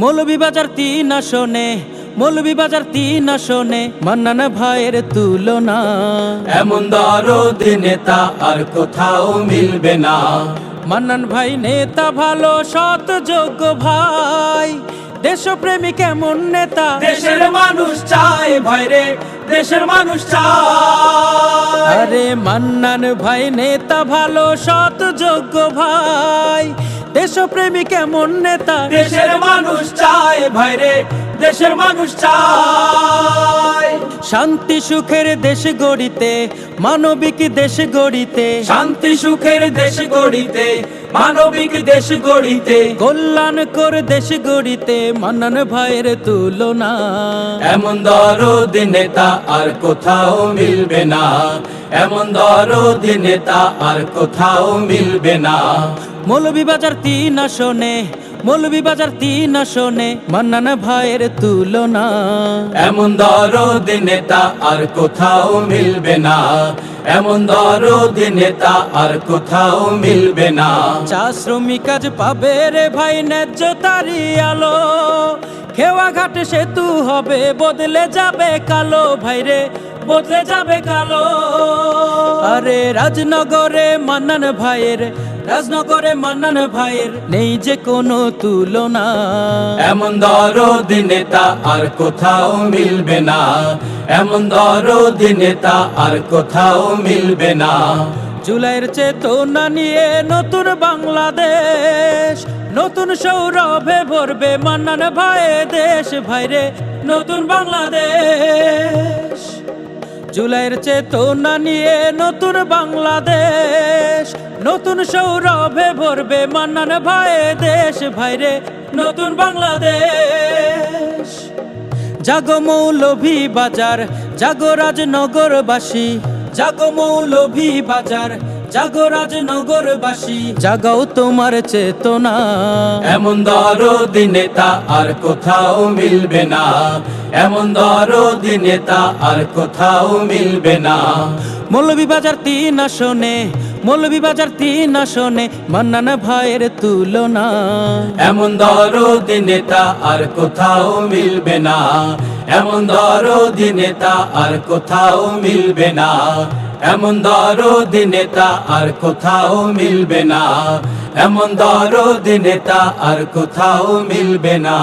মৌলভীবাজার তিন আসনে মৌলভীবাজার তিন আসনে মান্নান ভাইয়ের তুলনা। এমন দরদ নেতা আর কোথাও মিলবে না। মান্নান ভাই নেতা ভালো সৎ যোগ্য ভাই। দেশপ্রেমী কেমন নেতা? দেশের মানুষ চায় ভাইরে দেশের মানুষ চায়। আরে মান্নান ভাই নেতা ভালো সৎ যোগ্য ভাই। দেশপ্রেমী কেমন নেতা? দেশের মানুষ চায় ভাইরে দেশের মানুষ চায়। শান্তি সুখের দেশ গড়িতে মানবিক দেশ গড়িতে। শান্তি সুখের দেশ গড়িতে মানবিক দেশ গড়িতে। কল্যাণ করে দেশ গড়িতে মানন ভাইয়ের তুলনা। এমন দরদ নেতা আর কোথাও মিলবে না। এমন দরদ নেতা আর কোথাও মিলবে না। মৌলভীবাজার তিন আসনে মৌলভীবাজার তিন আসনে মান্নান ভাইয়ের তুলনা। এমন দরদ নেতা আর কোথাও মিলবে না। এমন দরদ নেতা আর কোথাও মিলবে না। চা শ্রমিক আজ পাবে রে ভাই ন্যায্য তারি আলো। খেওয়া ঘাটে সেতু হবে বদলে যাবে কালো ভাইরে বদলে যাবে কালো। আরে রাজনগরে মান্নান ভাইয়ের রাজনগরে মান্নান ভাইয়ের নেই যে কোনো তুলনা। এমন দরদ নেতা আর কোথাও মিলবে না। এমন দরদ নেতা আর কোথাও মিলবে না। জুলাইয়ের চেতনা নিয়ে নতুন বাংলাদেশ নতুন সৌরভে ভরবে মান্নান ভাই দেশ। ভাইরে নতুন বাংলাদেশ। জুলাইয়ের চেতনা নিয়ে নতুন বাংলাদেশ নতুন সৌরভে ভরবে মান্নান ভাই দেশ ভাইরে নতুন বাংলাদেশ। জাগো মৌলভী বাজার জাগো রাজনগরবাসী জাগো মৌলভী বাজার জাগো রাজনগরবাসী জাগাও তোমার চেতনা। এমন দরদ নেতা আর কোথাও মিলবে না। এমন দরদ নেতা আর কোথাও মিলবে না। মৌলভীবাজার তিন আসনে মৌলভীবাজার তিন আসনে মান্নান ভাইয়ের তুলনা। এমন দরদ নেতা আর কোথাও মিলবে না। এমন দরদ নেতা আর কোথাও মিলবে না। এমন দরদ নেতা আর কোথাও মিলবে না। এমন দরদ নেতা আর কোথাও মিলবে না।